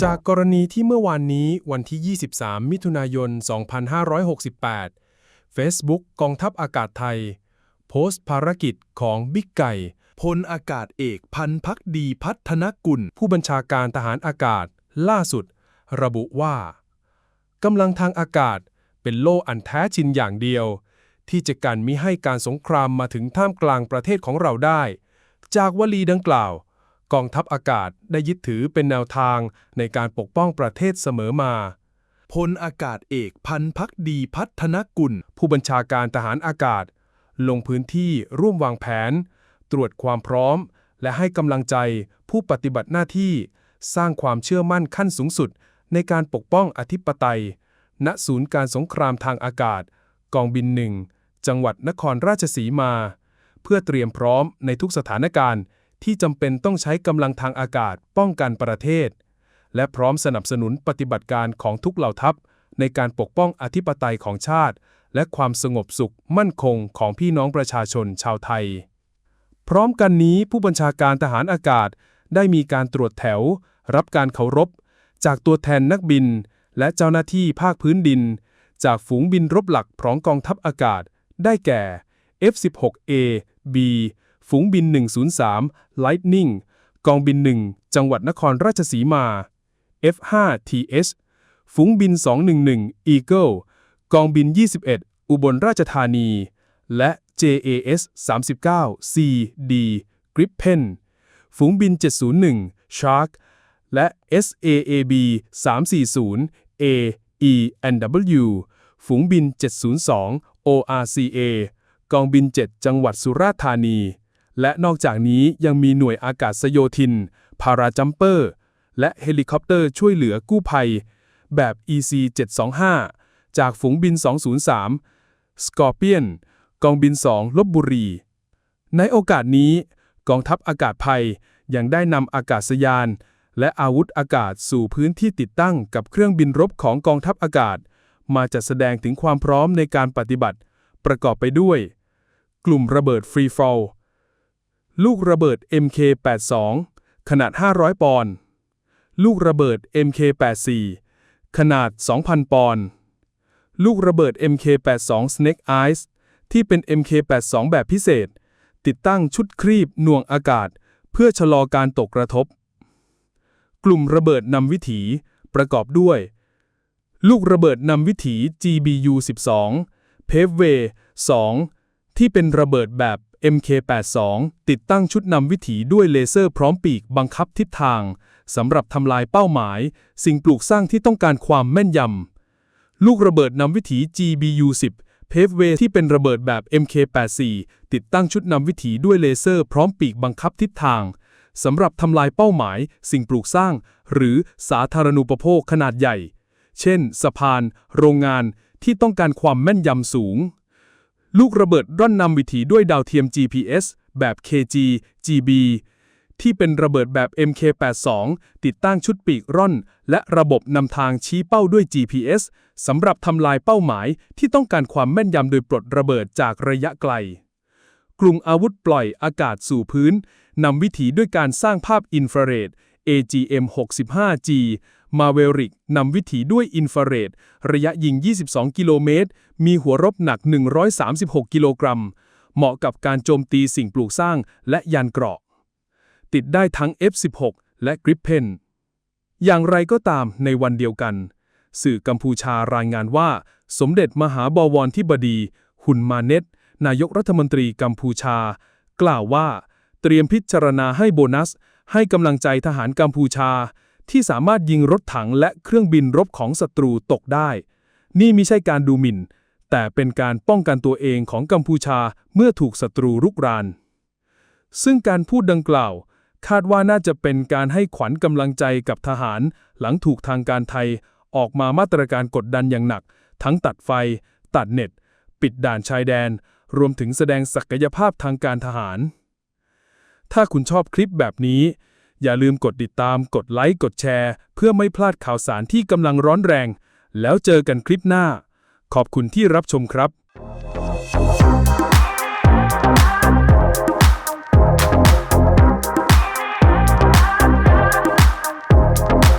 จากกรณีที่เมื่อวานนี้วันที่ 23 มิถุนายน 2568 Facebook กองทัพอากาศไทย โพสต์ภารกิจของบิ๊กไก่พลอากาศเอกพันพักดีพัฒนกุล ผู้บัญชาการทหารอากาศ ล่าสุด ระบุว่ากำลังทางอากาศเป็นโล่อันแท้จริงอย่างเดียว ที่จะกันมิให้การสงครามมาถึงท่ามกลางประเทศของเราได้ จากวลีดังกล่าว กองทัพอากาศได้ยึดถือเป็นแนวทางในการปกป้องประเทศเสมอมา พลอากาศเอกพันธ์พักดีพัฒนกุล ผู้บัญชาการทหารอากาศ ลงพื้นที่ร่วมวางแผน ตรวจความพร้อม และให้กำลังใจผู้ปฏิบัติหน้าที่ สร้างความเชื่อมั่นขั้นสูงสุด ในการปกป้องอธิปไตย ณศูนย์การสงครามทางอากาศ กองบินหนึ่งจังหวัดนครราชสีมา เพื่อเตรียมพร้อมในทุกสถานการณ์ ที่จำเป็นต้องใช้กำลังทางอากาศป้องกันประเทศ และพร้อมสนับสนุนปฏิบัติการของทุกเหล่าทัพ ในการปกป้องอธิปไตยของชาติ และความสงบสุขมั่นคงของพี่น้องประชาชนชาวไทย พร้อมกันนี้ผู้บัญชาการทหารอากาศได้มีการตรวจแถว รับการเคารพ จากตัวแทนนักบิน และเจ้าหน้าที่ภาคพื้นดิน จากฝูงบินรบหลักของกองทัพอากาศ ได้แก่ F-16A B ฝูงบิน 103 Lightning กองบิน 1 จังหวัดนครราชสีมา F5TS ฝูงบิน 211 Eagle กองบิน 21 อุบลราชธานี และ JAS 39 CD Gripen ฝูงบิน 701 Shark และ SAAB 340 A E W ฝูงบิน 702 ORCA กองบิน 7 จังหวัดสุราษฎร์ธานี และนอกจากนี้ยังมีหน่วยอากาศโยธิน พาราจัมเปอร์ และเฮลิคอปเตอร์ช่วยเหลือกู้ภัย แบบ EC-725 จากฝูงบิน 203 Scorpion กองบิน 2 ลบบุรี ในโอกาสนี้ กองทัพอากาศไทยยังได้นำอากาศยาน และอาวุธอากาศสู่พื้นที่ติดตั้งกับเครื่องบินรบของกองทัพอากาศ มาจัดแสดงถึงความพร้อมในการปฏิบัติ ประกอบไปด้วย กลุ่มระเบิดฟรีฟอล ลูกระเบิด MK82 ขนาด 500 ปอนด์ ลูกระเบิด MK84 ขนาด 2,000 ปอนด์ ลูกระเบิด MK82 Snake Eyes ที่เป็น MK82 แบบพิเศษ ติดตั้งชุดครีบหน่วงอากาศ เพื่อชะลอการตกกระทบ กลุ่มระเบิดนำวิถีประกอบด้วย ลูกระเบิดนำวิถี GBU-12 Paveway 2 ที่เป็นระเบิดแบบ MK82 ติดตั้งชุดนำวิถีด้วยเลเซอร์พร้อมปีกบังคับทิศทางสำหรับทำลายเป้าหมาย สิ่งปลูกสร้างที่ต้องการความแม่นยำ ลูกระเบิดนำวิถี GBU-10 Paveway ที่เป็นระเบิดแบบ MK84 ติดตั้งชุดนำวิถีด้วยเลเซอร์พร้อมปีกบังคับทิศทางสำหรับทำลายเป้าหมาย สิ่งปลูกสร้าง หรือสาธารณูปโภคขนาดใหญ่ เช่น สะพาน โรงงานที่ต้องการความแม่นยำสูง ลูกระเบิดร่อนนำวิถีด้วยดาวเทียม GPS แบบ KG GB ที่เป็นระเบิดแบบ MK82 ติดตั้งชุดปีกร่อน และระบบนำทางชี้เป้าด้วย GPS สำหรับทำลายเป้าหมายที่ต้องการความแม่นยำโดยปลดระเบิดจากระยะไกล กลุ่มอาวุธปล่อยอากาศสู่พื้นนำวิถีด้วยการสร้างภาพอินฟราเรด AGM 65G มาเวริกนำวิถีด้วยอินฟราเรดระยะยิง 22 กิโลเมตร มีหัวรบหนัก 136 กิโลกรัม เหมาะกับการโจมตีสิ่งปลูกสร้างและยานเกราะ ติดได้ทั้ง F16 และ Gripen อย่างไรก็ตามในวันเดียวกัน สื่อกัมพูชารายงานว่า สมเด็จมหาบวรที่บดี หุนมาเนตนายกรัฐมนตรีกัมพูชา กล่าวว่า เตรียมพิจารณาให้โบนัส ให้กำลังใจทหารกัมพูชา ที่สามารถยิงรถถังและเครื่องบินรบของศัตรูตกได้ นี่ไม่ใช่การดูหมิ่น แต่เป็นการป้องกันตัวเองของกัมพูชาเมื่อถูกศัตรูรุกราน ซึ่งการพูดดังกล่าว คาดว่าน่าจะเป็นการให้ขวัญกำลังใจกับทหาร หลังถูกทางการไทย ออกมามาตรการกดดันอย่างหนัก ทั้งตัดไฟ ตัดเน็ต ปิดด่านชายแดน รวมถึงแสดงศักยภาพทางการทหาร ถ้าคุณชอบคลิปแบบนี้ อย่าลืมกดติดตาม กดไลค์ กดแชร์ เพื่อไม่พลาดข่าวสารที่กำลังร้อนแรง แล้วเจอกันคลิปหน้า ขอบคุณที่รับชมครับ